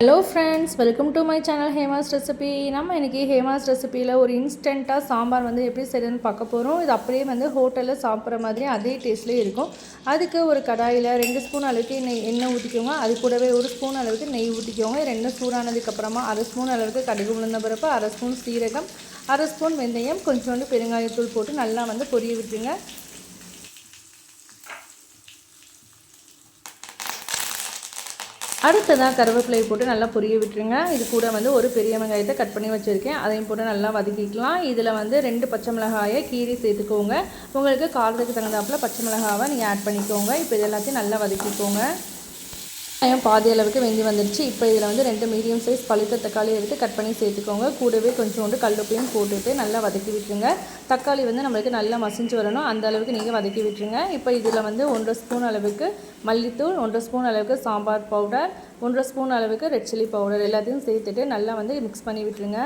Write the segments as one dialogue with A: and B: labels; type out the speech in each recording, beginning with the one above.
A: Hello friends welcome to my channel Hema's recipe நம்ம இன்றைக்கி ஹேமாஸ் ரெசிபியில் ஒரு இன்ஸ்டண்ட்டாக சாம்பார் வந்து எப்படி செய்யறதுன்னு பார்க்க போகிறோம் இது அப்படியே வந்து ஹோட்டலில் சாப்பிட்ற மாதிரி அதே டேஸ்ட்லேயே இருக்கும். அதுக்கு ஒரு கடாயில் ரெண்டு ஸ்பூன் அளவுக்கு நெய் எண்ணெய் ஊற்றிக்கோங்க அது கூடவே ஒரு ஸ்பூன் அளவுக்கு நெய் ஊற்றிக்கோங்க ரெண்டும் சூடானதுக்கப்புறமா அரை ஸ்பூன் அளவுக்கு கடுகு உளுந்த பருப்பு அரை ஸ்பூன் சீரகம் அரை ஸ்பூன் வெந்தயம் கொஞ்சோண்டு பெருங்காயத்தூள் போட்டு நல்லா வந்து பொரிய விட்டுருங்க. அடுத்ததாக கருவேப்பிலையை போட்டு நல்லா பொரிய விட்டுருங்க. இது கூட வந்து ஒரு பெரிய வெங்காயத்தை கட் பண்ணி வச்சுருக்கேன். அதையும் போட்டு நல்லா வதக்கிக்கலாம். இதில் வந்து ரெண்டு பச்சை மிளகாயை கீரி சேர்த்துக்கோங்க. உங்களுக்கு காரத்துக்கு தகுந்தாப்பில் பச்சை மிளகாவை நீங்கள் ஆட் பண்ணிக்கோங்க. இப்போ இது எல்லாத்தையும் நல்லா வதக்கிக்கோங்க. வெங்காயம் பாதி அளவுக்கு வெந்தி வந்துடுச்சு இப்போ இதில் வந்து ரெண்டு மீடியம் சைஸ் பழுத்த தக்காளி எடுத்து கட் பண்ணி சேர்த்துக்கோங்க. கூடவே கொஞ்சோண்டு கல்லுப்பையும் போட்டுட்டு நல்லா வதக்கி விட்டுருங்க. தக்காளி வந்து நம்மளுக்கு நல்லா மசிஞ்சு வரணும். அந்த அளவுக்கு நீங்கள் வதக்கி விட்டுருங்க. இப்போ இதில் வந்து ஒன்றரை ஸ்பூன் அளவுக்கு மல்லித்தூள் ஒன்றரை ஸ்பூன் அளவுக்கு சாம்பார் பவுடர் ஒன்றரை ஸ்பூன் அளவுக்கு ரெட் சில்லி பவுடர் எல்லாத்தையும் சேர்த்துட்டு நல்லா வந்து மிக்ஸ் பண்ணி விட்டுருங்க.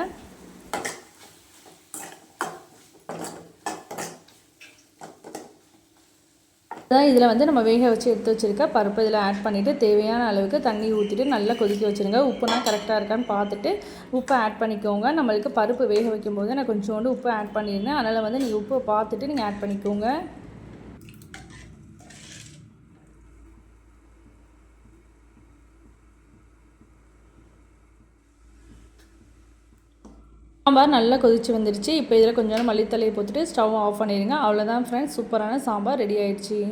A: அதான் இதில் வந்து நம்ம வேக வச்சு எடுத்து வச்சுருக்க பருப்பு இதில் ஆட் பண்ணிவிட்டு தேவையான அளவுக்கு தண்ணி ஊற்றிட்டு நல்லா கொதிக்க வச்சுருங்க. உப்புனா கரெக்டாக இருக்கான்னு பார்த்துட்டு உப்பை ஆட் பண்ணிக்கோங்க. நம்மளுக்கு பருப்பு வேக வைக்கும்போது நான் கொஞ்சோண்டு உப்பு ஆட் பண்ணியிருந்தேன். அதனால் வந்து நீங்கள் உப்பை பார்த்துட்டு நீங்கள் ஆட் பண்ணிக்கோங்க. சாம்பார் நல்லா கொதிச்சு வந்துடுச்சு இப்போ இதில் கொஞ்சம் மல்லித்தலையை போட்டுட்டு ஸ்டவ் ஆஃப் பண்ணிடுங்க. அவ்வளோதான் ஃப்ரெண்ட்ஸ் சூப்பரான சாம்பார் ரெடி ஆயிடுச்சு.